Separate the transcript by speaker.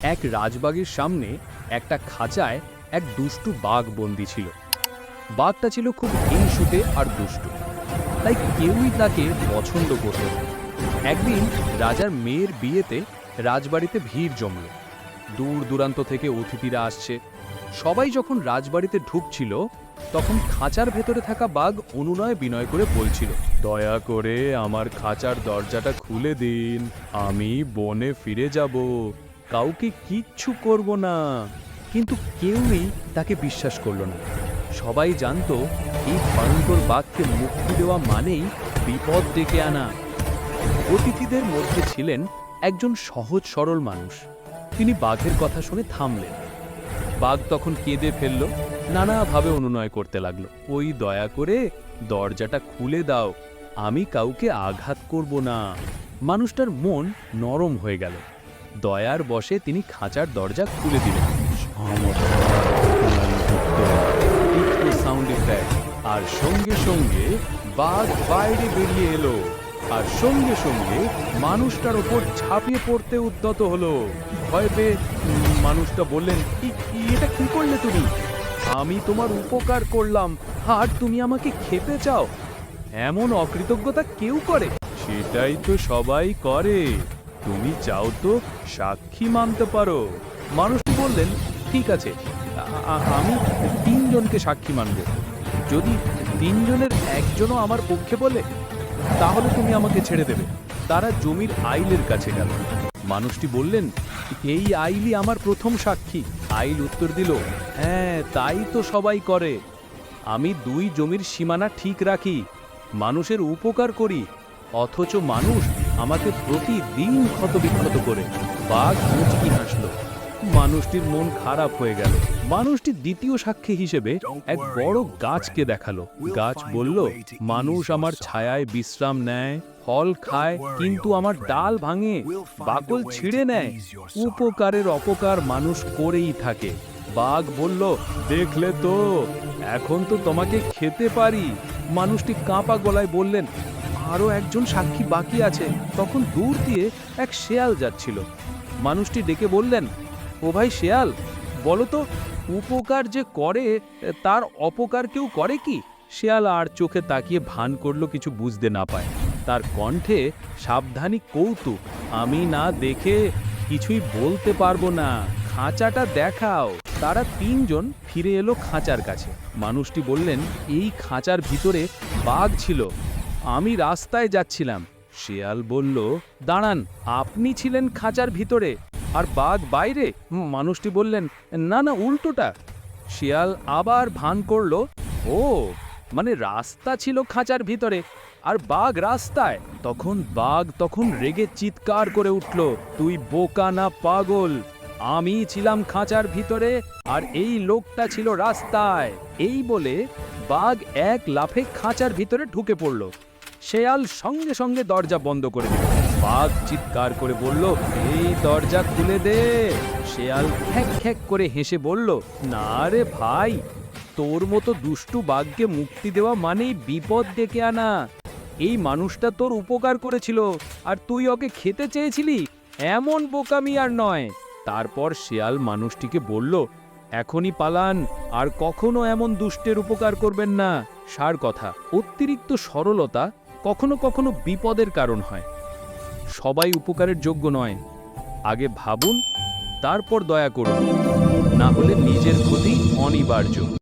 Speaker 1: এক রাজবাগের সামনে একটা খাঁচায় এক দুষ্টু বাঘ বন্দি ছিল। বাঘটা ছিল খুব হিংসুতে আর দুষ্টু। তাই কেউই তাকে পছন্দ করত একদিন রাজার মেয়ের বিয়েতে রাজবাড়িতে ভিড় জমল। দূর দূরান্ত থেকে অতিথিরা আসছে। সবাই যখন রাজবাড়িতে ঢুকছিল, তখন খাঁচার ভেতরে থাকা বাঘ অনুনয় বিনয় করে বলছিল, দয়া করে আমার খাঁচার দরজাটা খুলে দিন। আমি বনে ফিরে যাব। কাউকে কিচ্ছু করব না। কিন্তু কেউই তাকে বিশ্বাস করল না। সবাই জানতো, এই ভয়ঙ্কর বাঘকে মুক্তি দেওয়া মানেই বিপদ ডেকে আনা। অতিথিদের মধ্যে ছিলেন একজন সহজ সরল মানুষ। তিনি বাঘের কথা শুনে থামলেন। বাঘ তখন কেঁদে ফেলল, নানাভাবে অনুনয় করতে লাগল। ওই দয়া করে দরজাটা খুলে দাও, আমি কাউকে আঘাত করব না। মানুষটার মন নরম হয়ে গেল। দয়ার বসে তিনি খাঁচার দরজা খুলে দিলেন। সাউন্ড ইফেক্ট আর সঙ্গে সঙ্গে বাঘ বাইরে বেরিয়ে এলো, আর সঙ্গে সঙ্গে মানুষটার ওপর ঝাঁপিয়ে পড়তে উদ্যত হলো। ভয় পেয়ে মানুষটা বললেন "ই- ই- এটা কি করলে তুমি? আমি তোমার উপকার করলাম, আর তুমি আমাকে খেতে চাও। এমন অকৃতজ্ঞতা কেউ করে? সেটাই তো সবাই করে। তুমি চাও তো সাক্ষী মানতে পারো। মানুষটি বললেন, ঠিক আছে আমি তিনজনকে সাক্ষী মানব। যদি তিনজনের একজনও আমার পক্ষে বলে, তাহলে তুমি আমাকে ছেড়ে দেবে। তারা জমির আইলের কাছে গেল। মানুষটি বললেন, এই আইলই আমার প্রথম সাক্ষী। আইল উত্তর দিল হ্যাঁ তাই তো সবাই করে। আমি দুই জমির সীমানা ঠিক রাখি। মানুষের উপকার করি, অথচ মানুষ আমাকে প্রতিদিন ক্ষতবিক্ষত করে। বাঘ মুচকি হাসল। মানুষটির মন খারাপ হয়ে গেল। মানুষটি দ্বিতীয় সাক্ষী হিসেবে এক বড় গাছকে দেখাল। গাছ বলল, মানুষ আমার ছায়ায় বিশ্রাম নেয়, ফল খায়, কিন্তু আমার ডাল ভাঙে, বাকল ছিঁড়ে নেয়, উপকারের অপকার মানুষ করেই থাকে। বাঘ বলল, দেখলে তো, এখন তো তোমাকে খেতে পারি। মানুষটি কাঁপা গলায় বললেন আরও একজন সাক্ষী বাকি আছে। তখন দূর দিয়ে এক শেয়াল যাচ্ছিল। মানুষটি ডেকে বললেন, ও ভাই শেয়াল, বলো তো, উপকার যে করে, তার অপকার কেউ করে কি? শেয়াল আর চোখে তাকিয়ে ভান করল কিছু বুঝতে না পায়। তার কণ্ঠে সাবধানী কৌতুক, আমি না দেখে কিছুই বলতে পারব না, খাঁচাটা দেখাও। তারা তিনজন ফিরে এলো খাঁচার কাছে। মানুষটি বললেন, এই খাঁচার ভিতরে বাঘ ছিল। আমি রাস্তায় যাচ্ছিলাম। শেয়াল বলল, দাঁড়ান, আপনি ছিলেন খাঁচার ভিতরে, আর বাঘ বাইরে? মানুষটি বললেন, না না, উল্টোটা। শিয়াল আবার ভান করল, ও মানে রাস্তা ছিল খাঁচার ভিতরে, আর বাঘ রাস্তায়। তখন বাঘ তখন রেগে চিৎকার করে উঠল, তুই বোকা না পাগল, আমি ছিলাম খাঁচার ভিতরে, আর এই লোকটা ছিল রাস্তায়। এই বলে বাঘ এক লাফে খাঁচার ভিতরে ঢুকে পড়ল। শেয়াল সঙ্গে সঙ্গে দরজা বন্ধ করে দিল। বাঘ চিৎকার করে বলল, এই দরজা খুলে দে। শেয়াল খ্যাক খ্যাক করে হেসে বলল, না রে ভাই, তোর মতো দুষ্টু বাঘকে মুক্তি দেওয়া মানেই বিপদ ডেকে আনা। এই মানুষটা তোর উপকার করেছিল, আর তুই ওকে খেতে চেয়েছিলি, এমন বোকামি আর নয়। তারপর শেয়াল মানুষটিকে বলল এখনই পালান, আর কখনো এমন দুষ্টের উপকার করবেন না। সার কথা, অতিরিক্ত সরলতা কখনো কখনো বিপদের কারণ হয়। সবাই উপকারের যোগ্য নয়। আগে ভাবুন, তারপর দয়া করুন। না হলে নিজের ক্ষতি অনিবার্য।